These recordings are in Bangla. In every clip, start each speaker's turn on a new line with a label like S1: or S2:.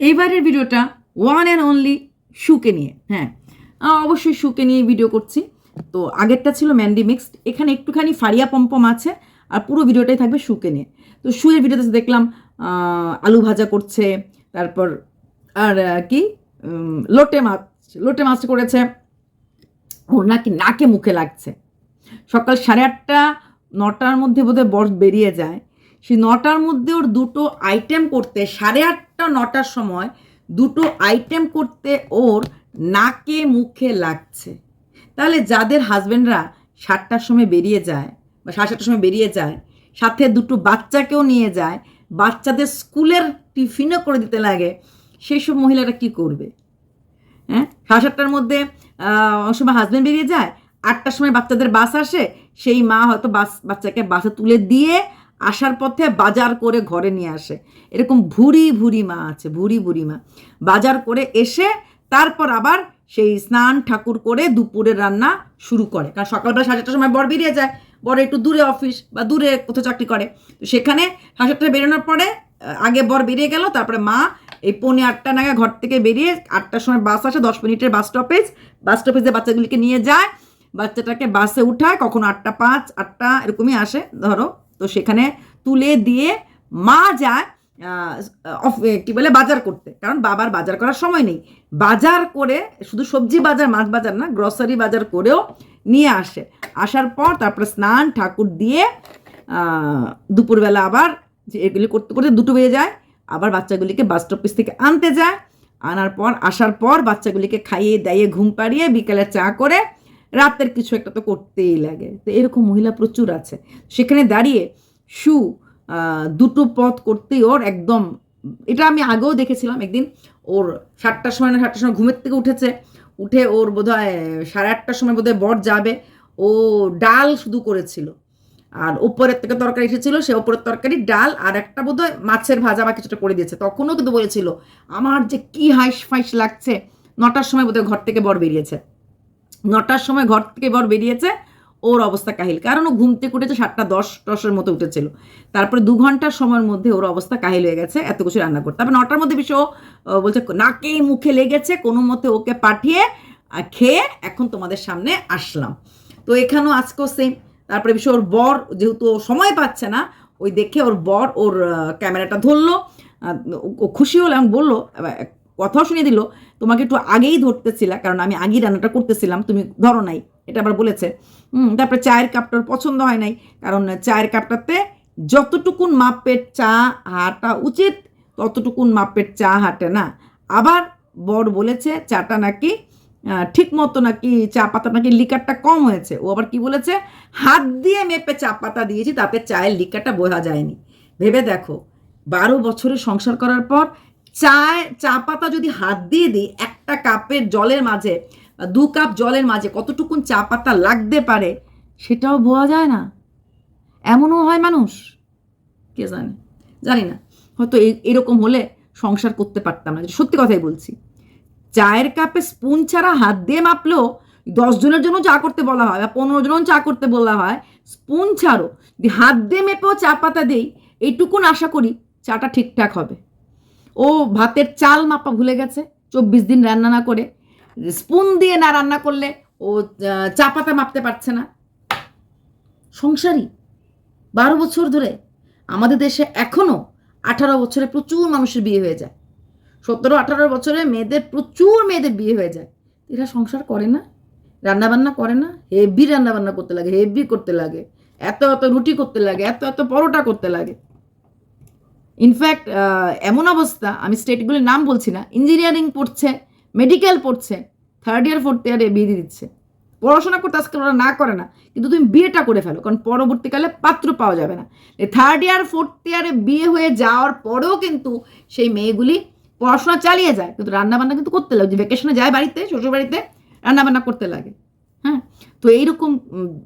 S1: এইবারের ভিডিওটা ওয়ান অ্যান্ড অনলি শুকে নিয়ে হ্যাঁ। অবশ্যই শুকে নিয়ে ভিডিও করছি। তো আগেরটা ছিল ম্যান্ডি মিক্সড এখানে একটুখানি ফারিয়া পম্পম আছে, আর পুরো ভিডিওটাই থাকবে শুকে নিয়ে। তো শুয়ের ভিডিওতে দেখলাম আলু ভাজা করছে, তারপর আর কি লোটে মাছ লোটে মাছ করেছে। ওর নাকি নাকে মুখে লাগছে। সকাল সাড়ে আটটা, নটার মধ্যে বোধহয় বর বেরিয়ে যায়। সেই নটার মধ্যে ওর দুটো আইটেম করতে, সাড়ে আটটা নটার সময় দুটো আইটেম করতে ওর নাকে মুখে লাগছে। তাহলে যাদের হাজবেন্ডরা সাতটার সময় বেরিয়ে যায় বা সাড়ে সাতটার সময় বেরিয়ে যায়, সাথে দুটো বাচ্চাকেও নিয়ে যায়, বাচ্চাদের স্কুলের টিফিনও করে দিতে লাগে, সেই সব মহিলারা কি করবে? হ্যাঁ? সাড়ে সাতটার মধ্যে অনেক সময় হাজব্যান্ড বেরিয়ে যায়, আটটার সময় বাচ্চাদের বাস আসে, সেই মা হয়তো বাস বাচ্চাকে বাসে তুলে দিয়ে আসার পথে বাজার করে ঘরে নিয়ে আসে। এরকম ভুরি ভুরি মা আছে, ভুরি ভুরি মা। বাজার করে এসে তারপর আবার সেই স্নান ঠাকুর করে দুপুরের রান্না শুরু করে। কারণ সকালবেলা সাড়ে সাতটার সময় বর বেরিয়ে যায়। বর একটু দূরে অফিস বা দূরে কোথাও চাকরি করে। তো সেখানে সাড়ে সাতটায় বেরোনোর পরে আগে বর বেরিয়ে গেল, তারপরে মা এই পৌনে আটটা নাগাদ ঘর থেকে বেরিয়ে আটটার সময় বাস আসে, দশ মিনিটের বাস স্টপেজ বাস স্টপেজে বাচ্চাগুলিকে নিয়ে যায়। বাচ্চাটাকে বাসে উঠায়, কখনো আটটা পাঁচ, আটটা এরকমই আসে। ধরো তো সেখানে তুলে দিয়ে মা যায় কি বলে, বাজার করতে। কারণ বাবার বাজার করার সময় নেই। বাজার করে, শুধু সবজি বাজার, মাছ বাজার না গ্রসারি বাজার করেও নিয়ে আসে। আসার পর তারপরে স্নান, ঠাকুর দিয়ে দুপুরবেলা আবার যে এগুলি করতে করতে দুটো বেজে যায়। আবার বাচ্চাগুলিকে বাস স্টপিস থেকে আনতে যায়। আনার পর, আসার পর বাচ্চাগুলিকে খাইয়ে, দাইয়ে, ঘুম পাড়িয়ে বিকেলে চা করে রাতের কিছু একটা তো করতেই লাগে। তো এরকম মহিলা প্রচুর আছে। সেখানে দাঁড়িয়ে সু দুটো পথ করতেই ওর একদম, এটা আমি আগেও দেখেছিলাম একদিন, ওর সাতটার সময় না সাতটার সময় ঘুমের থেকে উঠেছে, উঠে ওর বোধহয় সাড়ে আটটার সময় বোধহয় বর যাবে, ও ডাল শুধু করেছিল। আর উপরের থেকে তরকারি এসেছিল, সে ওপরের তরকারি, ডাল আর একটা বোধহয় মাছের ভাজা বা কিছুটা করে দিয়েছে। তখনও কিন্তু বলেছিল, আমার যে কি হাইস ফাইস লাগছে, নটার সময় বোধহয় ঘর থেকে বর বেরিয়েছে। নটার সময় ঘর থেকে বর বেরিয়েছে, ওর অবস্থা কাহিল। কারণ ও ঘুম থেকে উঠেছে সাতটা দশ, দশের মতো উঠেছিল। তারপরে দু ঘণ্টার সময়ের মধ্যে ওর অবস্থা কাহিল হয়ে গেছে, এত কিছু রান্না করতে। তারপরে নটার মধ্যে বিষয় বলছে, নাকে মুখে লেগেছে, কোনো মতে ওকে পাঠিয়ে খেয়ে এখন তোমাদের সামনে আসলাম। তো এখানেও আজকেও সেম তারপরে বিষয় ওর বর যেহেতু সময় পাচ্ছে না, ওই দেখে ওর বর ওর ক্যামেরাটা ধরলো ও- খুশি হলো এবং বলল কথাও শুনিয়ে দিল, তোমাকে একটু আগেই ধরতেছিলা, কারণ আমি আগেই রান্নাটা করতেছিলাম, তুমি ধরো নাই, এটা আবার বলেছে। তারপরে চায়ের কাপটার পছন্দ হয় নাই, কারণ চায়ের কাপটাতে যতটুকুন মাপের চা হাঁটা উচিত, ততটুকুন মাপের চা হাঁটে না। আবার বর বলেছে, চাটা নাকি ঠিক মতো নাকি চা পাতা নাকি লিকারটা কম হয়েছে। ও আবার কি বলেছে, হাত দিয়ে মেপে চা পাতা দিয়েছি, তাতে চায়ের লিকারটা বোঝা যায়নি। ভেবে দেখো, বারো বছরের সংসার করার পর চায়, চা পাতা যদি হাত দিয়ে দিই, একটা কাপের জলের মাঝে, দু কাপ জলের মাঝে কতটুকুন চা পাতা লাগতে পারে, সেটাও বোঝা যায় না। এমনও হয় মানুষ? কে জানে? জানি না। হয়তো এরকম হলে সংসার করতে পারতাম না। সত্যি কথাই বলছি। চায়ের কাপে স্পুন ছাড়া হাত দিয়ে মাপলেও দশ জনের জন্য চা করতে বলা হয় বা পনেরো জন চা করতে বলা হয়। স্পুন ছাড়ো হাত দিয়ে মেপেও চা পাতা দেই, এইটুকুন আশা করি চাটা ঠিকঠাক হবে। ও ভাতের চাল মাপা ভুলে গেছে, চব্বিশ দিন রান্না না করে। স্পুন দিয়ে না রান্না করলে ও চা পাতা মাপতে পারছে না। সংসারী, বারো বছর ধরে আমাদের দেশে এখনও আঠারো বছরে প্রচুর মানুষের বিয়ে হয়ে যায়। সতেরো, আঠারো বছরে মেয়েদের প্রচুর মেয়েদের বিয়ে হয়ে যায়। এরা সংসার করে না, রান্নাবান্না করে না, হেভি রান্নাবান্না করতে লাগে, হেভি করতে লাগে, এত এত রুটি করতে লাগে, এত এত পরোটা করতে লাগে। ইনফ্যাক্ট এমন অবস্থা, আমি স্টেটগুলির নাম বলছি না ইঞ্জিনিয়ারিং পড়ছে মেডিকেল পড়ছে থার্ড ইয়ার ফোর্থ ইয়ারে বিয়ে দিয়ে দিচ্ছে। পড়াশোনা করতে আজকাল ওরা না করে না, কিন্তু তুমি বিয়েটা করে ফেলো, কারণ পরবর্তীকালে পাত্র পাওয়া যাবে না। থার্ড ইয়ার ফোর্থ ইয়ারে বিয়ে হয়ে যাওয়ার পরেও কিন্তু সেই মেয়েগুলি পড়াশোনা চালিয়ে যায়, কিন্তু রান্নাবান্না কিন্তু করতে লাগে। ভ্যাকেশনে যায় বাড়িতে শ্বশুর বাড়িতে রান্নাবান্না করতে লাগে। হ্যাঁ? তো এইরকম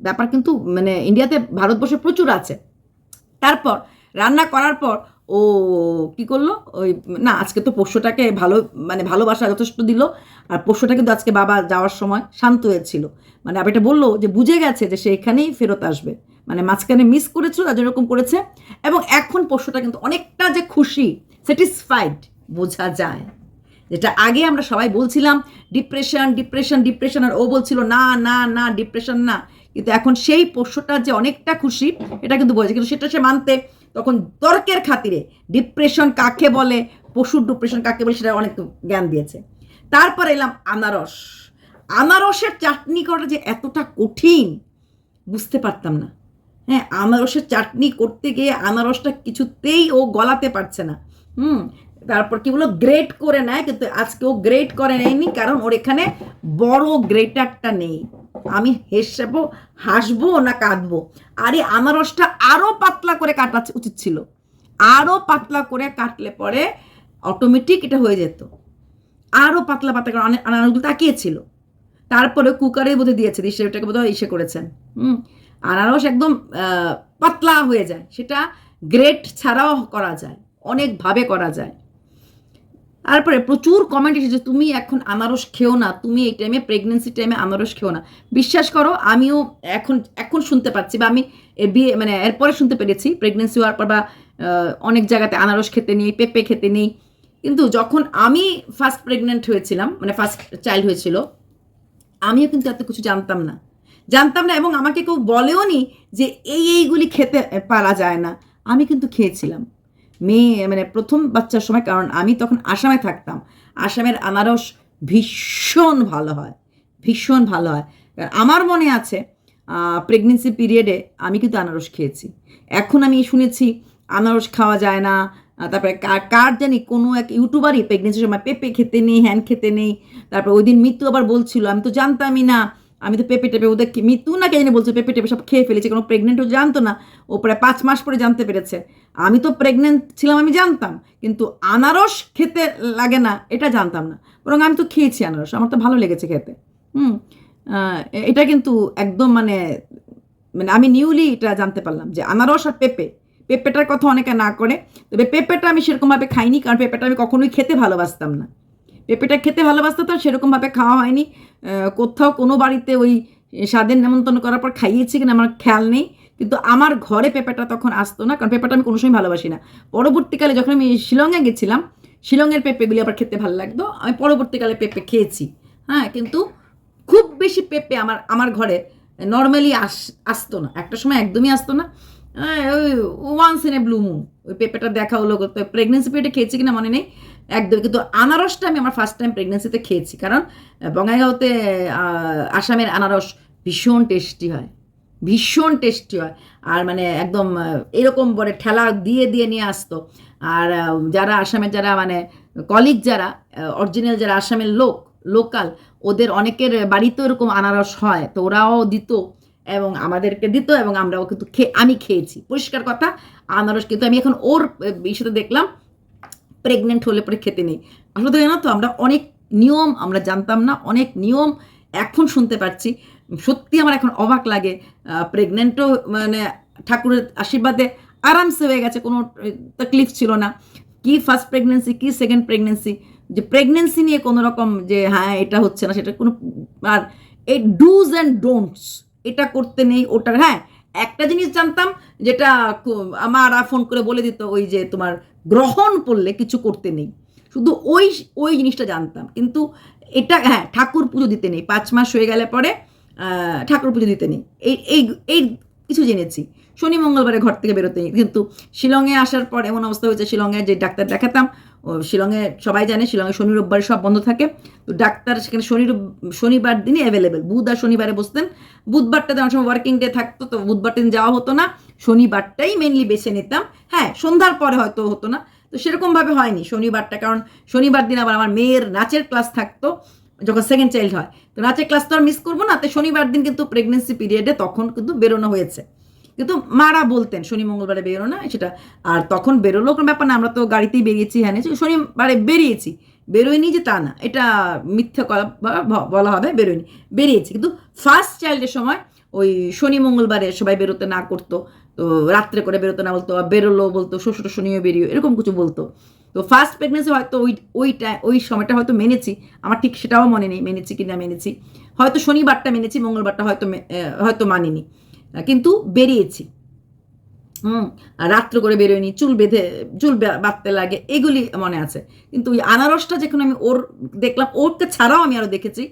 S1: ব্যাপার কিন্তু মানে ইন্ডিয়াতে ভারতবর্ষে প্রচুর আছে। তারপর, রান্না করার পর ও কি করল? ওই, না, আজকে তো পোষ্যটাকে ভালো মানে ভালোবাসা যথেষ্ট দিল। আর পোষ্যটা কিন্তু আজকে বাবা যাওয়ার সময় শান্ত হয়েছিল। মানে আবার এটা বলল যে বুঝে গেছে যে সে এখানেই ফেরত আসবে। মানে মাঝখানে মিস করেছিল, তার এরকম করেছে। এবং এখন পোষ্যটা কিন্তু অনেকটা যে খুশি স্যাটিসফাইড বোঝা যায়। যেটা আগে আমরা সবাই বলছিলাম ডিপ্রেশন ডিপ্রেশন ডিপ্রেশন আর ও বলছিল, না না না ডিপ্রেশন না। কিন্তু এখন সেই পোষ্যটা যে অনেকটা খুশি, এটা কিন্তু বোঝে। কিন্তু সেটা সে মানতে তখন তর্কের খাতিরে ডিপ্রেশন কাকে বলে, পশুর ডিপ্রেশন কাকে বলে সেটা অনেক জ্ঞান দিয়েছে। তারপর এলাম আনারস। আনারসের চাটনি করা যে এতটা কঠিন, বুঝতে পারতাম না। হ্যাঁ আনারসের চাটনি করতে গিয়ে আনারসটা কিছুতেই ও গলাতে পারছে না। হুম, তারপর কি বলো গ্রেট করে নেয়, কিন্তু আজকে ও গ্রেট করে নেয়নি, কারণ ওর এখানে বড় গ্রেটারটা নেই। আমি হেসবো, হাসবো না কাঁদবো? আরে, আনারসটা আরও পাতলা করে কাটা উচিত ছিল। আরও পাতলা করে কাটলে পরে অটোমেটিক এটা হয়ে যেত। আরও পাতলা পাতলা করে আনারসগুলো তাকিয়েছিল তারপরে কুকারে বোধহয় দিয়েছে দিয়ে সেটাকে বোধহয় ইসে করেছেন। হুম? আনারস একদম পাতলা হয়ে যায়। সেটা গ্রেট ছাড়াও করা যায়। অনেকভাবে করা যায়। তারপরে প্রচুর কমেন্ট এসেছে তুমি এখন আনারস খেও না, তুমি এই টাইমে প্রেগনেন্সি টাইমে আনারস খেও না। বিশ্বাস করো, আমিও এখন এখন শুনতে পাচ্ছি বা আমি বিয়ে মানে এরপরে শুনতে পেরেছি প্রেগনেন্সি হওয়ার পর বা অনেক জায়গাতে আনারস খেতে নেই, পেঁপে খেতে নেই। কিন্তু যখন আমি ফার্স্ট প্রেগনেন্ট হয়েছিলাম মানে ফার্স্ট চাইল্ড হয়েছিল, আমিও কিন্তু এত কিছু জানতাম না। জানতাম না এবং আমাকে কেউ বলেও নি যে এই, এইগুলি খেতে পারা যায় না। আমি কিন্তু খেয়েছিলাম। মেয়ে মানে প্রথম বাচ্চার সময়, কারণ আমি তখন আসামে থাকতাম। আসামের আনারস ভীষণ ভালো হয়, ভীষণ ভালো হয়। আমার মনে আছে প্রেগনেন্সি পিরিয়ডে আমি কিন্তু আনারস খেয়েছি। এখন আমি শুনেছি, আনারস খাওয়া যায় না। তারপরে কার জানি কোনো এক ইউটিউবারই প্রেগনেন্সির সময় পেঁপে খেতে নেই, হ্যান খেতে নেই। তারপর ওই দিন মৃত্যু আবার বলছিল, আমি তো জানতামই না আমি তো পেঁপে টেপে ওদের মৃত্যু না কে জানি বলছে, পেঁপে টেপে সব খেয়ে ফেলেছে, কোনো প্রেগনেন্ট ও জানতো না। ও প্রায় পাঁচ মাস পরে জানতে পেরেছে। আমি তো প্রেগনেন্ট ছিলাম, আমি জানতাম, কিন্তু আনারস খেতে লাগে না, এটা জানতাম না। বরং আমি তো খেয়েছি আনারস, আমার তো ভালো লেগেছে খেতে। হুম এটা কিন্তু একদম মানে মানে আমি নিউলি এটা জানতে পারলাম যে আনারস আর পেঁপে, পেঁপেটার কথা অনেকে না করে। তবে পেঁপেটা আমি সেরকমভাবে খাইনি, কারণ পেঁপেটা আমি কখনোই খেতে ভালোবাসতাম না। পেঁপেটা খেতে ভালোবাসতাম তো, সেরকমভাবে খাওয়া হয়নি। কোথাও কোনো বাড়িতে ওই স্বাদের নেমন্তন্ন করার পর খাইয়েছি কিনা আমার খেয়াল নেই। কিন্তু আমার ঘরে পেঁপেটা তখন আসতো না, কারণ পেঁপেটা আমি কোনো সময় ভালোবাসি না। পরবর্তীকালে যখন আমি শিলংয়ে গেছিলাম, শিলংয়ের পেঁপেগুলি আবার খেতে ভালো লাগতো। আমি পরবর্তীকালে পেঁপে খেয়েছি। হ্যাঁ কিন্তু খুব বেশি পেঁপে আমার আমার ঘরে নর্মালি আস, আসতো না। একটা সময় একদমই আসতো না। ওই once in a blue moon ওই পেঁপেটা দেখা হলো প্রেগনেন্সি পিরিয়ডে খেয়েছি কিনা মনে নেই। একদম কিন্তু আনারসটা আমি আমার ফার্স্ট টাইম প্রেগনেন্সিতে খেয়েছি। কারণ বঙ্গাইগাঁওতে আসামের আনারস ভীষণ টেস্টি হয়। ভীষণ টেস্টি হয়। আর মানে একদম এরকম বলে ঠেলা দিয়ে দিয়ে নিয়ে আসতো। আর যারা আসামের যারা মানে কলিগ যারা অরিজিনাল যারা আসামের লোক লোকাল ওদের অনেকের বাড়িতেও এরকম আনারস হয়। তো ওরাও দিত এবং আমাদেরকে দিত এবং আমরাও কিন্তু আমি খেয়েছি। পরিষ্কার কথা, আনারস কিন্তু আমি এখন ওর বিষয়তে দেখলাম। প্রেগনেন্ট হলে পরে খেতে নেই। আসলে তো জানো তো, আমরা অনেক নিয়ম, আমরা জানতাম না, অনেক নিয়ম এখন শুনতে পাচ্ছি সত্যি আমার এখন অবাক লাগে। প্রেগনেন্টও মানে ঠাকুরের আশীর্বাদে আরামসে হয়ে গেছে, কোনো তকলিফ ছিল না। কি ফার্স্ট প্রেগনেন্সি কি সেকেন্ড প্রেগনেন্সি যে প্রেগনেন্সি নিয়ে কোনো রকম যে হ্যাঁ এটা হচ্ছে না, সেটা কোনো আর এই ডুজ অ্যান্ড ডোন্টস এটা করতে নেই, ওটা হ্যাঁ একটা জিনিস জানতাম, যেটা আমার ফোন করে বলে দিত, ওই যে তোমার গ্রহণ পড়লে কিছু করতে নেই। শুধু ওই ওই জিনিসটা জানতাম। কিন্তু এটা হ্যাঁ ঠাকুর পুজো দিতে নেই। পাঁচ মাস হয়ে গেলে পরে ঠাকুর পুজো দিতে নেই। এই এই এই কিছু জেনেছি। শনি মঙ্গলবারে ঘর থেকে বেরোতে কিন্তু শিলংয়ে আসার পর এমন অবস্থা হয়েছে, শিলংয়ে যে ডাক্তার দেখাতাম, ও শিলংয়ে সবাই জানে শিলংয়ে শনি রোববারে সব বন্ধ থাকে। তো ডাক্তার সেখানে শনি শনিবার দিনই অ্যাভেলেবেল বুধ আর শনিবারে বসতেন। বুধবারটা অনেক সময় ওয়ার্কিং ডে থাকতো, তো বুধবার দিন যাওয়া হতো না। শনিবারটাই মেনলি বেছে নিতাম। হ্যাঁ সন্ধ্যার পরে হয়তো হতো না। তো সেরকমভাবে হয়নি শনিবারটা, কারণ শনিবার দিন আবার আমার মেয়ের নাচের ক্লাস থাকতো, যখন সেকেন্ড চাইল্ড হয়। তো নাচের ক্লাস তো আর মিস করব না তো শনিবার দিন কিন্তু প্রেগনেন্সি পিরিয়ডে তখন কিন্তু বেরোনো হয়েছে। কিন্তু মারা বলতেন, শনি মঙ্গলবারে বেরো না, সেটা আর তখন বেরোলো, কোনো ব্যাপার না, আমরা তো গাড়িতেই বেরিয়েছি হ্যাঁ শনিবারে বেরিয়েছি, বেরোয়নি যে তা না, এটা মিথ্যে বলা হবে, বেরোয়নি, বেরিয়েছি। কিন্তু ফার্স্ট চাইল্ডের সময় ওই শনি মঙ্গলবারে সবাই বেরোতে না করতো, তো রাত্রে করে বেরোতে না বলতো, বেরোলো বলতো, শ্বশুর শনিও বেরিয়ে, এরকম কিছু বলতো। তো ফার্স্ট প্রেগনেন্সি হয়তো ওই ওইটা ওই সময়টা হয়তো মেনেছি, আমার ঠিক সেটাও মনে নেই, মেনেছি কি না মেনেছি, হয়তো শনিবারটা মেনেছি, মঙ্গলবারটা হয়তো হয়তো মানিনি। কিন্তু বেরিয়েছি। হুম রাত্র করে বেরোয়নি, চুল বেঁধে, চুল বাঁধতে লাগে, এগুলি মনে আছে। কিন্তু ওই আনারসটা যেখানে আমি ওর, দেখলাম, ওরকে ছাড়াও আমি আরও দেখেছি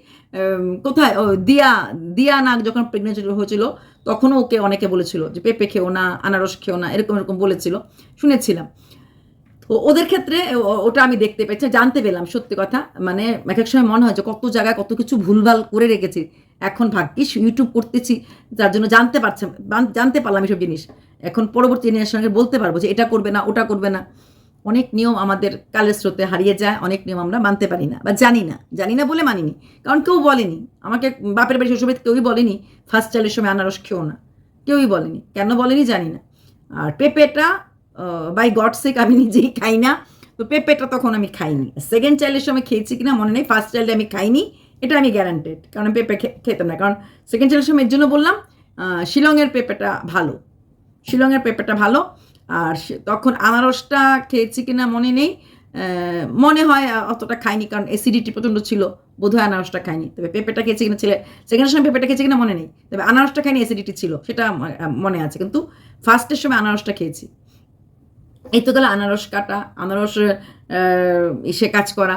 S1: কোথায়? দিয়া দিয়া নাগ যখন প্রেগনেন্ট হয়েছিল, তখনও ওকে অনেকে বলেছিল যে, পেঁপে খেও না, আনারস খেও না, এরকম এরকম বলেছিল, শুনেছিলাম। তো ওদের ক্ষেত্রে ওটা আমি দেখতে পেয়েছি, জানতে পেলাম, সত্যি কথা। মানে এক এক সময় মনে হয় যে, কত জায়গায় কত কিছু ভুলভাল করে রেখেছি। এখন ভাগ্যিস ইউটিউব করতেছি, যার জন্য জানতে পারছে জানতে পারলাম এসব জিনিস। এখন পরবর্তী জেনারেশনকে বলতে পারব যে এটা করবে না, ওটা করবে না। অনেক নিয়ম আমাদের কালের স্রোতে হারিয়ে যায়, অনেক নিয়ম আমরা মানতে পারি না বা জানি না। জানি না বলে মানিনি, কারণ কেউ বলেনি। আমাকে বাপের বাড়ি শ্বশুরবাড়িতে কেউই বলেনি ফার্স্ট চাইলের সময় আনারস খেও না। কেউই বলেনি, কেন বলেনি জানি না। আর পেঁপেটা বাই গড সেক আমি নিজেই খাই না। তো পেঁপেটা তখন আমি খাইনি। সেকেন্ড চাইল্ডের সময় খেয়েছি কিনা মনে নেই ফার্স্ট চাইল্ডে আমি খাইনি। এটা আমি গ্যারান্টেড কারণ পেঁপে খেতাম না। কারণ সেকেন্ড সময় এর জন্য বললাম শিলংয়ের পেঁপেটা ভালো। শিলংয়ের পেঁপেটা ভালো, আর তখন আনারসটা খেয়েছি কিনা মনে নেই। মনে হয় অতটা খাইনি, কারণ অ্যাসিডিটি প্রচণ্ড ছিল। বোধহয় আনারসটা খাইনি। তবে পেঁপেটা খেয়েছি কিনা ছেলে সেকেন্ডের সময় পেঁপেটা খেয়েছি কিনা মনে নেই। তবে আনারসটা খাইনি অ্যাসিডিটি ছিল, সেটা মনে আছে। কিন্তু ফার্স্টের সময় আনারসটা খেয়েছি। এই তো গেল আনারস কাটা, আনারস এসে কাজ করা।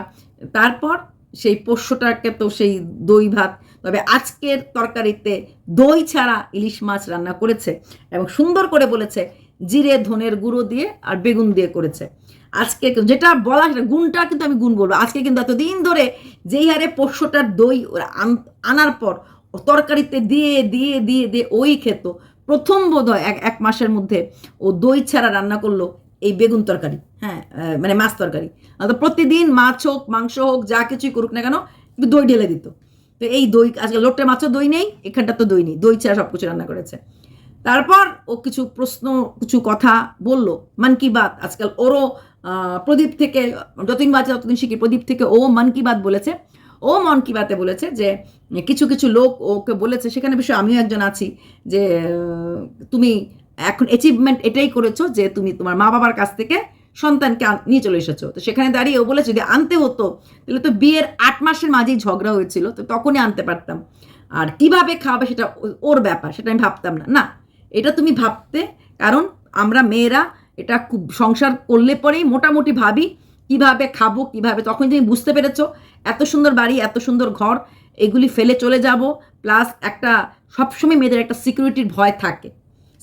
S1: তারপর সেই পোষ্যটাকে তো সেই দই ভাত। তবে আজকের তরকারিতে দই ছাড়া ইলিশ মাছ রান্না করেছে এবং সুন্দর করে বলেছে, জিরে, ধনের গুঁড়ো দিয়ে আর বেগুন দিয়ে করেছে। আজকে যেটা বলা সেটা গুণটা কিন্তু আমি গুণ বলব। আজকে কিন্তু এতদিন ধরে যেই হারে পোষ্যটার দই আনার পর তরকারিতে দিয়ে দিয়ে দিয়ে দিয়ে ওই খেত। প্রথম বোধ হয় এক এক মাসের মধ্যে ও দই ছাড়া রান্না করল এই বেগুন তরকারি হ্যাঁ মানে মাছ তরকারি। তো প্রতিদিন মাছ হোক, মাংস হোক, যা কিছুই করুক না কেন দই ঢেলে দিত। তো এই দই আজকে লোটে মাছও দই নেই এখানটা তো দই নেই, দই ছাড়া সব কিছু রান্না করেছে। তারপর ও কিছু প্রশ্ন, কিছু কথা বলল, মন কি বাত, আজকাল ওরও প্রদীপ থেকে যতদিন বাঁচে ততদিন শিখি প্রদীপ থেকে ও মন কি বাত বলেছে। ও মন কি বাতে বলেছে যে, কিছু কিছু লোক ওকে বলেছে, সেখানে বিষয়ে আমিও একজন আছি, যে তুমি এখন অ্যাচিভমেন্ট এটাই করেছ যে তুমি তোমার মা বাবার কাছ থেকে সন্তানকে নিয়ে চলে এসেছ। তো সেখানে দাঁড়িয়ে ও বলে, যদি আনতে হতো, তাহলে তো বিয়ের আট মাসের মাঝেই ঝগড়া হয়েছিল, তো তখনই আনতে পারতাম। আর কীভাবে খাওয়াবে সেটা ওর ব্যাপার, সেটা আমি ভাবতাম না। না, এটা তুমি ভাবতে, কারণ আমরা মেয়েরা এটা খুব সংসার করলে পরেই মোটামুটি ভাবি কীভাবে খাব, কীভাবে তখন তুমি বুঝতে পেরেছ, এত সুন্দর বাড়ি, এত সুন্দর ঘর, এগুলি ফেলে চলে যাব প্লাস একটা সবসময় মেয়েদের একটা সিকিউরিটির ভয় থাকে।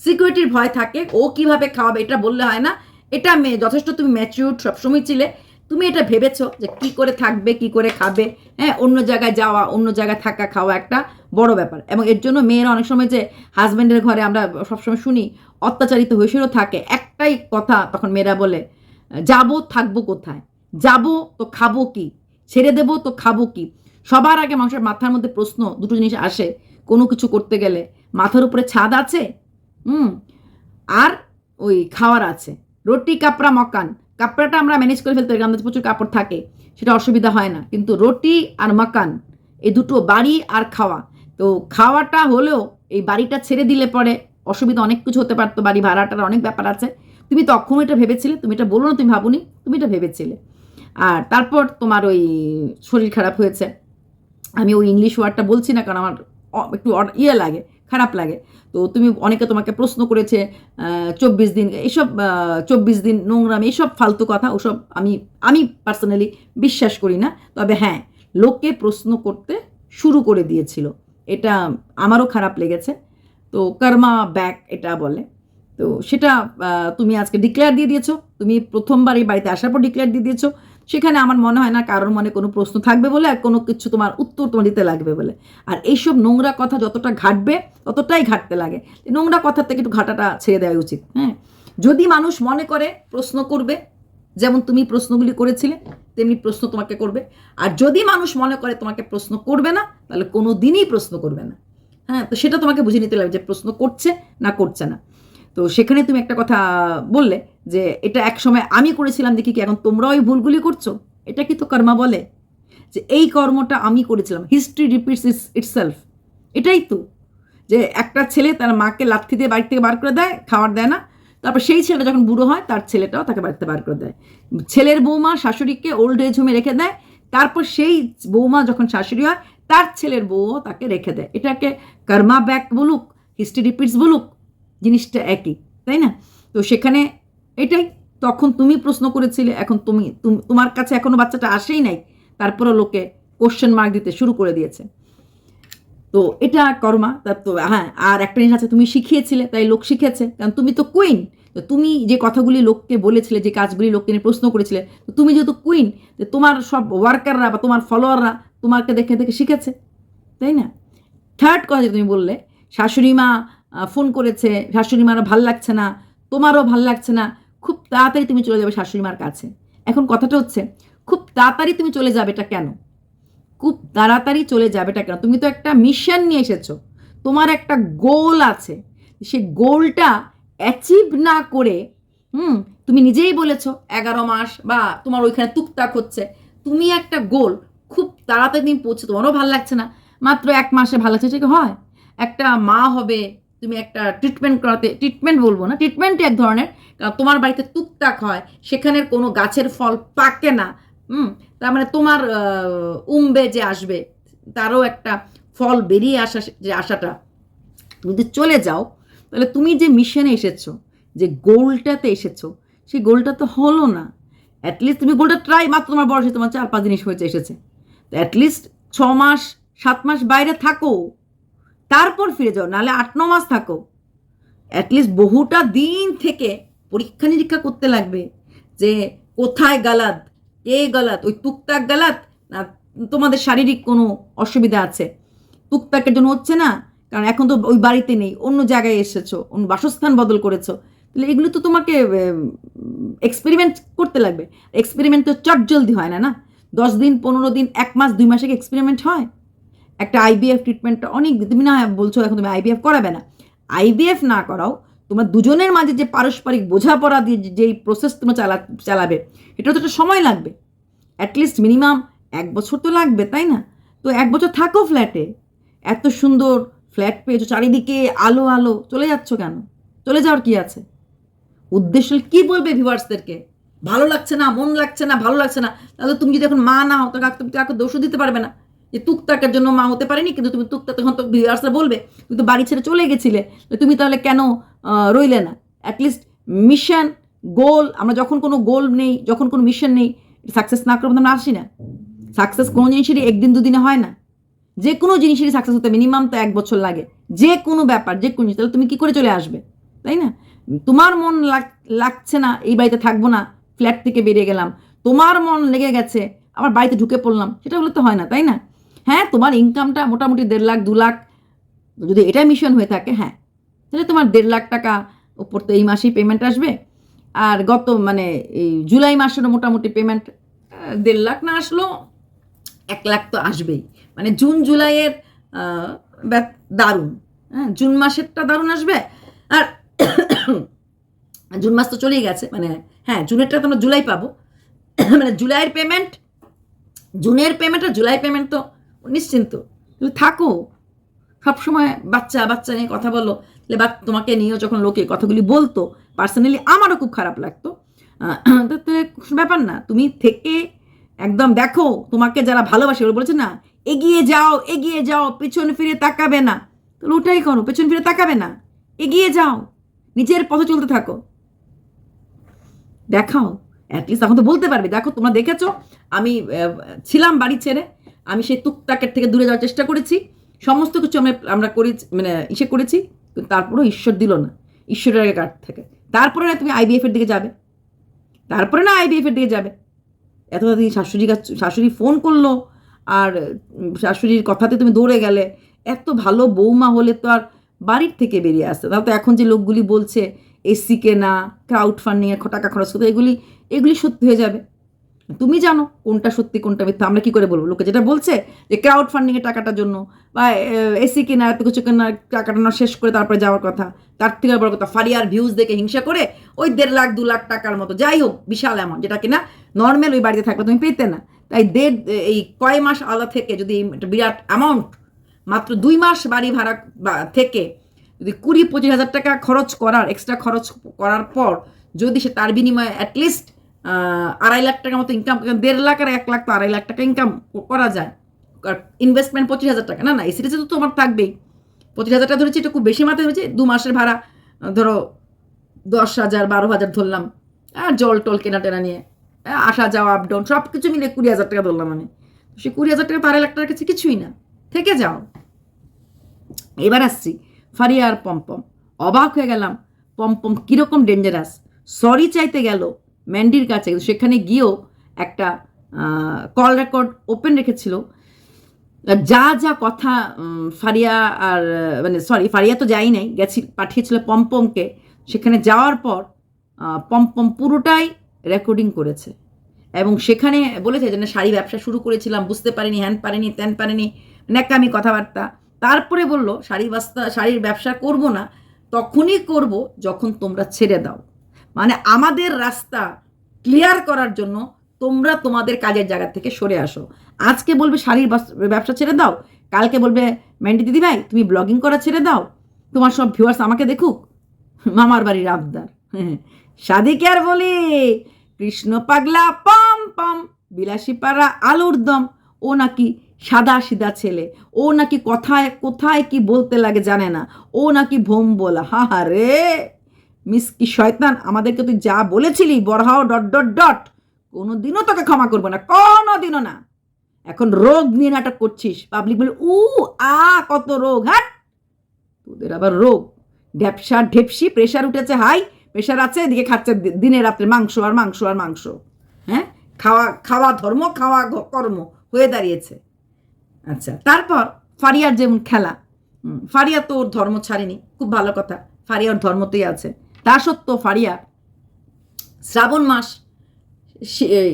S1: সিকিউরিটির ভয় থাকে, ও কীভাবে খাওয়াবে এটা বললে হয় না। এটা মেয়ে যথেষ্ট তুমি ম্যাচিউর সবসময় ছিলে। তুমি এটা ভেবেছো যে কি করে থাকবে, কি করে খাবে? হ্যাঁ অন্য জায়গায় যাওয়া, অন্য জায়গায় থাকা, খাওয়া একটা বড় ব্যাপার। এবং এর জন্য মেয়েরা অনেক সময় যে হাজব্যান্ডের ঘরে আমরা সবসময় শুনি, অত্যাচারিত হয়েছিল থাকে। একটাই কথা তখন মেয়েরা বলে, যাব, থাকব কোথায়? যাব তো খাব কি? ছেড়ে দেবো তো খাব কি? সবার আগে মানুষের মাথার মধ্যে প্রশ্ন, দুটো জিনিস আসে। কোনো কিছু করতে গেলে মাথার উপরে ছাদ আছে? হুম, আর ওই খাওয়ার আছে। রুটি, কাপড়া, মকান। কাপড়াটা আমরা ম্যানেজ করে ফেলতে পারি আমাদের প্রচুর কাপড় থাকে, সেটা অসুবিধা হয় না। কিন্তু রুটি আর মাকান, এই দুটো বাড়ি আর খাওয়া। তো খাওয়াটা হলেও এই বাড়িটা ছেড়ে দিলে পরে অসুবিধা অনেক কিছু হতে পারতো, বাড়ি ভাড়াটার অনেক ব্যাপার আছে। তুমি তখন এটা ভেবেছিলে? তুমি এটা বলো না, তুমি ভাবুনি? তুমি এটা ভেবেছিলে। আর তারপর তোমার ওই শরীর খারাপ হয়েছে। আমি ওই ইংলিশ ওয়ার্ডটা বলছি না, কারণ আমার একটু ইয়ে লাগে, খারাপ লাগে। তো তুমি অনেকে তোমাকে প্রশ্ন করেছে চব্বিশ দিন এইসব চব্বিশ দিন নোংরাম এইসব ফালতু কথা, ওসব আমি আমি পার্সোনালি বিশ্বাস করি না। তবে হ্যাঁ লোকে প্রশ্ন করতে শুরু করে দিয়েছিল। এটা আমারও খারাপ লেগেছে। তো কর্মা ব্যাক এটা বলে। তো সেটা তুমি আজকে ডিক্লেয়ার দিয়ে দিয়েছ। তুমি প্রথমবার এই বাড়িতে আসার পর ডিক্লেয়ার দিয়ে দিয়েছ। সেখানে আমার মনে হয় না কারোর মনে কোনো প্রশ্ন থাকবে বলে আর কোনো কিছু তোমার উত্তর তোমার দিতে লাগবে বলে। আর এইসব নোংরা কথা যতটা ঘাটবে, ততটাই ঘাটতে লাগে। নোংরা কথার থেকে একটু ঘাটাটা ছেড়ে দেওয়া উচিত হ্যাঁ? যদি মানুষ মনে করে প্রশ্ন করবে, যেমন তুমি প্রশ্নগুলি করেছিলে, তেমনি প্রশ্ন তোমাকে করবে। আর যদি মানুষ মনে করে তোমাকে প্রশ্ন করবে না, তাহলে কোনো দিনই প্রশ্ন করবে না। হ্যাঁ তো সেটা তোমাকে বুঝে নিতে লাগবে যে প্রশ্ন করছে না করছে না। তো সেখানে তুমি একটা কথা বললে যে এটা এক সময় আমি করেছিলাম, দেখি কি এখন তোমরা ওই ভুলগুলি করছ? এটা কি তো কর্মা বলে? যে এই কর্মটা আমি করেছিলাম। হিস্ট্রি রিপিটস ইস ইটসেলফ এটাই তো। যে একটা ছেলে তার মাকে লাথি দিয়ে বাড়ি থেকে বার করে দেয়, খাবার দেয় না। তারপর সেই ছেলেটা যখন বুড়ো হয়, তার ছেলেটাও তাকে বাড়িতে বার করে দেয়। ছেলের বৌমা শাশুড়িকে ওল্ড এজ হোমে রেখে দেয়। তারপর সেই বৌমা যখন শাশুড়ি হয়, তার ছেলের বউও তাকে রেখে দেয়। এটাকে কর্মা ব্যাক বলুক হিস্ট্রি রিপিটস বলুক, জিনিসটা একই, তাই না? তো সেখানে এটাই তখন তুমি প্রশ্ন করেছিলে এখন তুমি তুম- তোমার কাছে এখনও বাচ্চাটা আসেই নাই। তারপরে লোকে কোশ্চেন মার্ক দিতে শুরু করে দিয়েছে। তো এটা কর্মা তার তো হ্যাঁ আর একটা জিনিস আছে তুমি শিখিয়েছিলে তাই লোক শিখেছে। কারণ তুমি তো কুইন তো তুমি যে কথাগুলি লোককে বলেছিলে যে কাজগুলি লোককে নিয়ে প্রশ্ন করেছিলে তো তুমি যেহেতু কুইন তোমার সব ওয়ার্কাররা বা তোমার ফলোয়াররা তোমাকে দেখে দেখে শিখেছে তাই না? থার্ড কথা যে তুমি বললে শাশুড়ি মা আহ, ফোন করেছে শাশুড়ি মারও ভালো লাগছে না তোমারও ভালো লাগছে না খুব তাড়াতাড়ি তুমি চলে যাবে শাশুড়ি মার কাছে। এখন কথাটা হচ্ছে, খুব তাড়াতাড়ি তুমি চলে যাবে এটা কেন? খুব তাড়াতাড়ি চলে যাবে এটা কেন? তুমি তো একটা মিশন নিয়ে এসেছ। তোমার একটা গোল আছে। সে গোলটা অ্যাচিভ না করে, হুম, তুমি নিজেই বলেছ এগারো মাস বা তোমার ওইখানে টুকটাক হচ্ছে। তুমি একটা গোল খুব তাড়াতাড়ি তুমি পৌঁছে, তোমারও ভালো লাগছে না। মাত্র এক মাসে ভালো লাগছে, সেটা হয়? একটা মা হবে তুমি একটা ট্রিটমেন্ট করাতে ট্রিটমেন্ট বলব না ট্রিটমেন্ট এক ধরনের। কারণ তোমার বাড়িতে টুকটাক হয়, সেখানের কোনো গাছের ফল পাকে না। হুম? তার মানে তোমার উম্বে যে আসবে, তারও একটা ফল বেরিয়ে আসা, যে আশাটা। তুমি যদি চলে যাও, তাহলে তুমি যে মিশনে এসেছ, যে গোলটাতে এসেছ, সেই গোলটা তো হলো না। অ্যাটলিস্ট তুমি গোলটা ট্রাই মাত্র তোমার বয়সে তোমার চার, পাঁচ জিনিস হয়েছে, এসেছে। তো অ্যাটলিস্ট ছ মাস, সাত মাস বাইরে থাকো। তারপর ফিরে যাও, নাহলে আট, ন মাস থাকো। অ্যাটলিস্ট বহুটা দিন থেকে পরীক্ষা নিরীক্ষা করতে লাগবে যে কোথায় গালাত, কে গালাত, ওই টুকটাক গালাত না তোমাদের শারীরিক কোনো অসুবিধা আছে? টুকটাকের জন্য হচ্ছে না, কারণ এখন তো ওই বাড়িতে নেই, অন্য জায়গায় এসেছ, অন্য বাসস্থান বদল করেছ। তাহলে এগুলো তো তোমাকে এক্সপেরিমেন্ট করতে লাগবে। এক্সপেরিমেন্ট তো চট জলদি হয় না না? দশ দিন, পনেরো দিন, এক মাস, দুই মাসে এক্সপেরিমেন্ট হয়? একটা আইবিএফ ট্রিটমেন্টটা অনেক তুমি না বলছো এখন তুমি আইবিএফ করাবে না। আইবিএফ না করাও, তোমার দুজনের মাঝে যে পারস্পরিক বোঝাপড়া দিয়ে যেই প্রসেস তুমি চালা চালাবে এটা তো একটা সময় লাগবে। অ্যাটলিস্ট মিনিমাম এক বছর তো লাগবে, তাই না? তো এক বছর থাকো ফ্ল্যাটে এত সুন্দর ফ্ল্যাট পেয়েছ, চারিদিকে আলো আলো। চলে যাচ্ছ কেন? চলে যাওয়ার কি আছে? উদ্দেশ্য কি বলবে ভিউয়ার্সদেরকে ভালো লাগছে না, মন লাগছে না, ভালো লাগছে না। তাহলে তুমি যদি এখন মা না হও তো কাউকে- তুমি কাউকে দোষও দিতে পারবে না। যে তুকতাকের জন্য মা হতে পারেনি, কিন্তু তুমি তুকতা তখন তো ভিউয়ার্সরা বলবে, তুমি তো বাড়ি ছেড়ে চলে গেছিলে তুমি তাহলে কেন রইলে না? অ্যাটলিস্ট মিশন গোল আমরা যখন কোনো গোল নেই, যখন কোনো মিশন নেই সাকসেস না করব আমরা আসি না। সাকসেস কোনো জিনিসেরই একদিন দুদিনে হয় না। যে কোনো জিনিসেরই সাকসেস হতে মিনিমাম তো এক বছর লাগে। যে কোনো ব্যাপার যে কোনো জিনিস, তাহলে তুমি কি করে চলে আসবে? তাই না? তোমার মন লাগ- লাগছে না, এই বাড়িতে থাকব না ফ্ল্যাট থেকে বেরিয়ে গেলাম। তোমার মন লেগে গেছে, আবার বাড়িতে ঢুকে পড়লাম, সেটা হলে তো হয় না, তাই না? হ্যাঁ তোমার ইনকামটা মোটামুটি দেড় লাখ, দু লাখ, যদি এটা মিশন হয়ে থাকে হ্যাঁ তাহলে তোমার দেড় লাখ টাকা ওপর তো এই মাসেই পেমেন্ট আসবে। আর গত মানে এই জুলাই মাসেরও মোটামুটি পেমেন্ট দেড় লাখ না আসলো, এক লাখ তো আসবেই। মানে জুন, জুলাইয়ের দারুণ। হ্যাঁ জুন মাসেরটা দারুণ আসবে। আর জুন মাস তো চলেই গেছে মানে হ্যাঁ জুনেরটা তো আমরা জুলাই পাবো। মানে জুলাইয়ের পেমেন্ট জুনের পেমেন্ট আর জুলাই পেমেন্ট তো নিশ্চিন্ত। তুমি থাকো। সবসময় বাচ্চা বাচ্চা নিয়ে কথা বলো। তাহলে বা তোমাকে নিয়েও যখন লোকে কথাগুলি বলতো পার্সোনালি আমারও খুব খারাপ লাগতো। ব্যাপার না। তুমি থেকে একদম দেখো, তোমাকে যারা ভালোবাসে, ওরা বলছে না, এগিয়ে যাও এগিয়ে যাও, পেছন ফিরে তাকাবে না। তাহলে ওটাই করো, পেছন ফিরে তাকাবে না। এগিয়ে যাও, নিজের পথে চলতে থাকো। দেখাও। অ্যাটলিস্ট এখন তো বলতে পারবে। দেখো, তোমরা দেখেছ? আমি ছিলাম বাড়ি ছেড়ে। আমি সেই টুকটাকের থেকে দূরে যাওয়ার চেষ্টা করেছি। সমস্ত কিছু আমরা আমরা করি মানে ইসে করেছি তারপরেও ঈশ্বর দিল না। ঈশ্বরের আগে কাট থেকে? তারপরে না তুমি আইবিএফ এর দিকে যাবে। তারপরে না আইবিএফ এর দিকে যাবে। এত তাড়াতাড়ি শাশুড়ি শাশুড়ি ফোন করল, আর শাশুড়ির কথাতে তুমি দৌড়ে গেলে, এত ভালো বৌমা হলে তো আর বাড়ির থেকে বেরিয়ে আসতে। তাহলে তো এখন যে লোকগুলি বলছে, এসি কেনা ক্রাউড ফান্ডিংয়ে টাকা খরচ করতে, এগুলি এগুলি সত্যি হয়ে যাবে। তুমি জানো কোনটা সত্যি, কোনটা মিথ্যা। আমরা কি করে বলব? লোকে যেটা বলছে যে ক্রাউড ফান্ডিংয়ের টাকাটার জন্য বা এসি কেনা, এত কিছু কেনা টাকাটা না শেষ করে তারপরে যাওয়ার কথা, তার থেকে বড় কথা, ফারিয়ার ভিউজ দেখে হিংসা করে ওই দেড় লাখ, দু লাখ টাকার মতো, যাই হোক, বিশাল অ্যামাউন্ট যেটা কিনা নর্মাল ওই বাড়িতে থাকলে তুমি পেতে না। তাই দেড়, এই কয় মাস আলাদা থেকে যদি একটা বিরাট অ্যামাউন্ট মাত্র দুই মাস বাড়ি ভাড়া থেকে যদি কুড়ি, পঁচিশ হাজার টাকা খরচ করার এক্সট্রা খরচ করার পর যদি সে তার বিনিময়ে অ্যাটলিস্ট আড়াই লাখ টাকার মতো ইনকাম দেড় লাখ আর এক লাখ তো আড়াই লাখ টাকা ইনকাম করা যায়। ইনভেস্টমেন্ট পঁচিশ হাজার টাকা। না না সিরিজে তো তোমার থাকবেই। পঁচিশ হাজার টাকা ধরেছি এটা খুব বেশি মাথায় হয়েছে দু মাসের ভাড়া ধরো দশ হাজার বারো হাজার ধরলাম। আর জল টল কেনা টেনা নিয়ে। আহ, আসা যাওয়া আপ ডাউন সব কিছু মিলে কুড়ি হাজার টাকা ধরলাম আমি। সে কুড়ি হাজার টাকা তো আড়াই লাখ টাকার কাছে কিছুই না। থেকে যাও। এবার আসছি ফারিয়া আর পম্পম। অবাক হয়ে গেলাম পম্পম কীরকম ডেঞ্জারাস সরি চাইতে গেল। ম্যান্ডির কাছে, সেখানে গিয়েও একটা কল রেকর্ড ওপেন রেখেছিল। যা যা কথা ফারিয়া আর মানে সরি ফারিয়া তো যাই নাই, গেছি, পাঠিয়েছিল পম্পমকে। সেখানে যাওয়ার পর পম্পম পুরোটাই রেকর্ডিং করেছে। এবং সেখানে বলেছে যে শাড়ি ব্যবসা শুরু করেছিলাম, বুঝতে পারিনি, হ্যান পারিনি, ত্যান পারিনি, ন্যাকামি কথাবার্তা। তারপরে বলল, শাড়ি বাস্তা, শাড়ির ব্যবসা করব না, তখনই করব যখন তোমরা ছেড়ে দাও। মানে আমাদের রাস্তা ক্লিয়ার করার জন্য তোমরা তোমাদের কাজের জায়গা থেকে সরে আসো। আজকে বলবে শাড়ির বাস- ব্যবসা ছেড়ে দাও, কালকে বলবে ম্যান্ডি দিদি ভাই তুমি ব্লগিং করা ছেড়ে দাও, তোমার সব ভিউয়ার্স আমাকে দেখুক, মামার বাড়ির আবদার। সাদিকে আর বলি? কৃষ্ণ পাগলা, পম পম বিলাসী পাড়া আলুর দম। ও নাকি সাদা সিধা ছেলে, ও নাকি কথায়, কোথায় কি বলতে লাগে জানে না, ও নাকি ভোম বলা। হা হা, রে। মিসকি শয়তান? আমাদেরকে তুই যা বলেছিলি, বড়হাও ডট ডট ডট কোনো দিনও তোকে ক্ষমা করব না কোনো দিনও না। এখন রোগ নিয়ে নাটক করছিস পাবলিক বলে, উ, আ, কত রোগ হ্যাঁ তোদের আবার রোগ। ঢ্যাপসা, ঢেপসি প্রেশার উঠেছে, হাই প্রেশার আছে, এদিকে খাচ্ছে দিনে রাত্রে মাংস আর মাংস আর মাংস। হ্যাঁ? খাওয়া খাওয়া ধর্ম, খাওয়া কর্ম হয়ে দাঁড়িয়েছে। আচ্ছা তারপর ফারিয়ার যেমন খেলা ফারিয়া তো ওর ধর্ম ছাড়েনি, খুব ভালো কথা, ফারিয়া ওর ধর্মতেই আছে। তা সত্ত্বেও ফারিয়া শ্রাবণ মাস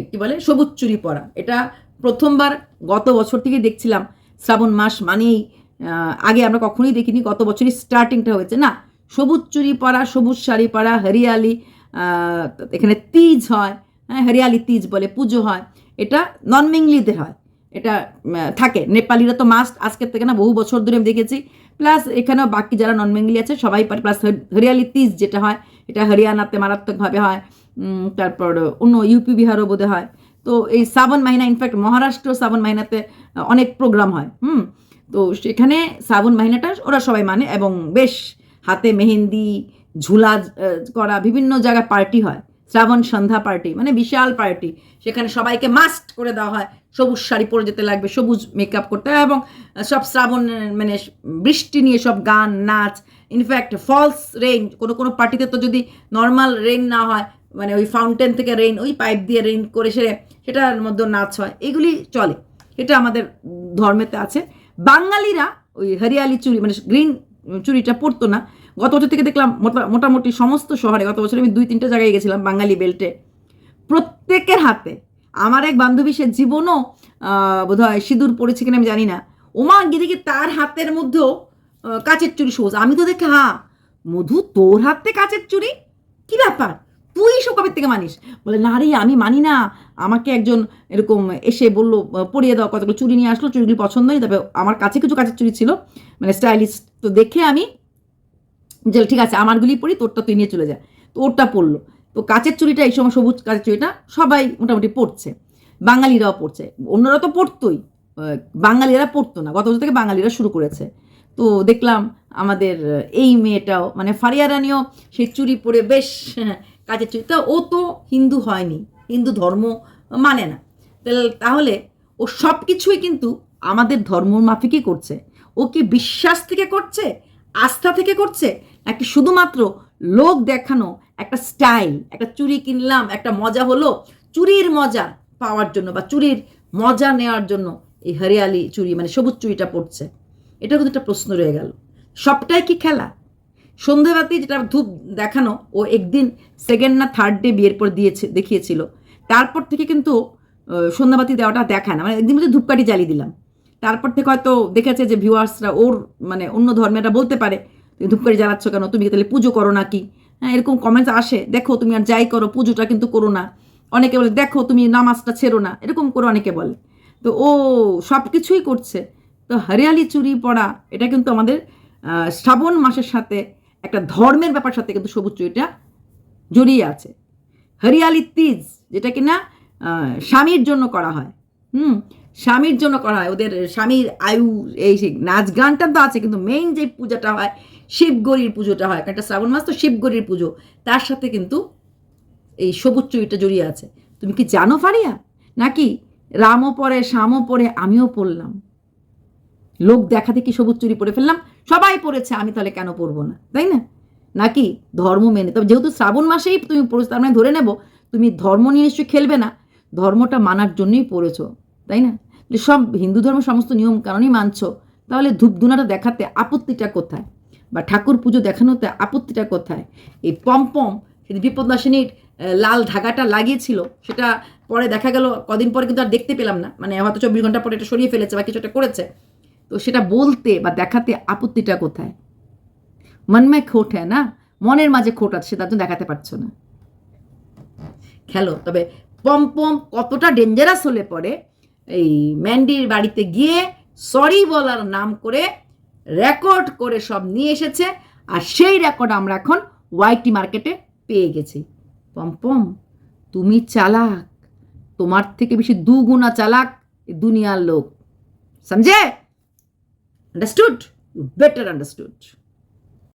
S1: কি বলে? সবুজ চুরি পরা। এটা প্রথমবার গত বছর থেকে দেখছিলাম। শ্রাবণ মাস মানেই আগে আমরা কখনোই দেখিনি, গত বছরই স্টার্টিংটা হয়েছে। না, সবুজ চুরি পরা, সবুজ শাড়ি পরা, হরিয়ালি এখানে তিজ হয় হ্যাঁ হরিয়ালি তিজ বলে পুজো হয়। এটা নন বেঙ্গলিদের হয়। এটা থাকে। নেপালিরা তো মাস্ট আজকের থেকে না বহু বছর ধরে আমি দেখেছি। প্লাস এখানেও বাকি যারা নন বেঙ্গলি আছে, সবাই পারে। প্লাস হরিয়ালি তিজ যেটা হয়, এটা হরিয়ানাতে মারাত্মকভাবে হয়। তারপর অন্য ইউপি বিহারও বোধে হয়। তো এই শ্রাবণ মাহিনা ইনফ্যাক্ট মহারাষ্ট্র শ্রাবণ মাহিনাতে অনেক প্রোগ্রাম হয়। হুম? তো সেখানে শ্রাবণ মাহিনাটা ওরা সবাই মানে এবং বেশ হাতে মেহেন্দি, ঝুলা করা বিভিন্ন জায়গায় পার্টি হয়। শ্রাবণ সন্ধ্যা পার্টি মানে বিশাল পার্টি। সেখানে সবাইকে মাস্ট করে দেওয়া হয়। সবুজ শাড়ি পরে যেতে লাগবে, সবুজ মেকআপ করতে হয় এবং সব শ্রাবণ মানে বৃষ্টি নিয়ে সব গান, নাচ ইনফ্যাক্ট ফলস রেইন কোনো কোনো পার্টিতে তো যদি নর্মাল রেইন না হয় মানে ওই ফাউন্টেন থেকে রেইন ওই পাইপ দিয়ে রেইন করে সেরে সেটার মধ্যে নাচ হয়। এগুলি চলে। এটা আমাদের ধর্মেতে আছে। বাঙালিরা ওই হরিয়ালি চুড়ি মানে গ্রিন চুড়িটা পরতো না। গত বছর থেকে দেখলাম মোটা- মোটামুটি সমস্ত শহরে, গত বছর আমি দুই, তিনটা জায়গায় গেছিলাম বাঙালি বেল্টে। প্রত্যেকের হাতে। আমার এক বান্ধবী, সে জীবনও বোধ হয় সিঁদুর পড়েছে কিনা আমি জানি না। ওমা, গিয়ে দেখি তার হাতের মধ্যেও কাচের চুড়ি সবুজ। আমি তো দেখে হ্যাঁ মধু, তোর হাতে কাচের চুড়ি? কি ব্যাপার? তুই সব কবে থেকে মানিস? বলে, না রে, আমি মানি না। আমাকে একজন এরকম এসে বলল, পরিয়ে দাও, কতগুলো চুরি নিয়ে আসলো, চুড়িগুলি পছন্দ হয়নি, তবে আমার কাছে কিছু কাচের চুড়ি ছিল। মানে স্টাইলিশ তো দেখে আমি যে ঠিক আছে, আমারগুলি পরি তোরটা তুই নিয়ে চলে যা। তো ওরটা পড়ল। তো কাচের চুড়িটা এই সময় সবুজ কাচের চুড়িটা সবাই মোটামুটি পড়ছে। বাঙালিরাও পড়ছে। অন্যরা তো পড়তোই। বাঙালিরা পড়তো না। গত বছর থেকে বাঙালিরা শুরু করেছে। তো দেখলাম আমাদের এই মেয়েটাও মানে ফারিয়া রানিও সেই চুড়ি পরে বেশ কাজের চুড়ি। তা ও তো হিন্দু হয়নি। হিন্দু ধর্ম মানে না। তাহলে- তাহলে ও সব কিছুই কিন্তু আমাদের ধর্ম মাফিকই করছে। ও কি বিশ্বাস থেকে করছে? আস্থা থেকে করছে, নাকি শুধুমাত্র লোক দেখানো, একটা স্টাইল, একটা চুড়ি কিনলাম, একটা মজা হলো চুরির মজা পাওয়ার জন্য বা চুরির মজা নেওয়ার জন্য এই হরিয়ালি চুড়ি মানে সবুজ চুড়িটা পড়ছে এটা কিন্তু একটা প্রশ্ন রয়ে গেল। সবটাই কি খেলা? সন্ধ্যাবাতি যেটা ধূপ দেখানো, ও একদিন সেকেন্ড না থার্ড ডে বিয়ের পর দিয়েছে, দেখিয়েছিল। তারপর থেকে কিন্তু সন্ধ্যাবাতি দেওয়াটা দেখায় না। মানে একদিন মধ্যে ধূপকাঠি জ্বালিয়ে দিলাম। তারপর থেকে হয়তো দেখেছে যে ভিউয়ার্সরা ওর মানে অন্য ধর্মেরা বলতে পারে, তুমি ধূপকাঠি জ্বালাচ্ছ কেন? তুমি তাহলে পুজো করো নাকি? হ্যাঁ এরকম কমেন্টস আসে। দেখো, তুমি আর যাই করো, পুজোটা কিন্তু করো না। অনেকে বলে, দেখো, তুমি নামাজটা ছেড়ো না। এরকম করে অনেকে বলে। তো ও সব কিছুই করছে। তো হরিয়ালি চুরি পড়া, এটা কিন্তু আমাদের শ্রাবণ মাসের সাথে একটা ধর্মের ব্যাপার সাথে কিন্তু সবুজ চুরিটা জড়িয়ে আছে। হরিয়ালি তিজ, যেটা কিনা স্বামীর জন্য করা হয়। হুম? স্বামীর জন্য করা হয়, ওদের স্বামীর আয়ু, এই সেই নাচ গানটা তো আছে, কিন্তু মেইন যে পূজাটা হয়, শিবগরির পুজোটা হয়, কারণ শ্রাবণ মাস তো শিবগরির পুজো, তার সাথে কিন্তু এই সবুজ চুরিটা জড়িয়ে আছে। তুমি কি জানো ফারিয়া? নাকি রামও পরে শ্যামও পরে আমিও পড়লাম। লোক দেখা দেখি সবুজ চুরি পরে ফেললাম, সবাই পড়েছে, আমি তাহলে কেন পরবো না, তাই না? নাকি ধর্ম মেনে, তবে যেহেতু শ্রাবণ মাসেই তুমি পড়েছো, তার মানে ধরে নেব, তুমি ধর্ম নিয়ে নিশ্চয়ই খেলবে না, ধর্মটা মানার জন্যই পড়েছো, তাই না? যে সব হিন্দু ধর্ম সমস্ত নিয়ম কারণই মানছ তাহলে ধূপধুনাটা দেখাতে আপত্তিটা কোথায়? বা ঠাকুর পুজো দেখানোতে আপত্তিটা কোথায়? এই পম্পম সেদিন বিপদনাশিনীর আহ, লাল ধাগাটা লাগিয়েছিল সেটা পরে দেখা গেল কদিন পরে কিন্তু আর দেখতে পেলাম না। মানে হয়তো চব্বিশ ঘণ্টা পরে এটা সরিয়ে ফেলেছে বা কিছু একটা করেছে। তো সেটা বলতে বা দেখাতে আপত্তিটা কোথায়? মনময় খোট হ্যাঁ না? মনের মাঝে খোট আছে সেটা তুমি দেখাতে পারছ না। খেলো তবে পম্পম কতটা ডেঞ্জারাস হলে পরে এই ম্যান্ডির বাড়িতে গিয়ে সরি বলার নাম করে রেকর্ড করে সব নিয়ে এসেছে। আর সেই রেকর্ড আমরা এখন ওয়াইটি মার্কেটে পেয়ে গেছি। পম্পম তুমি চালাক। তোমার থেকে বেশি দুগুণা চালাক দুনিয়ার লোক। সমঝে আন্ডারস্টুড বেটার আন্ডারস্টুড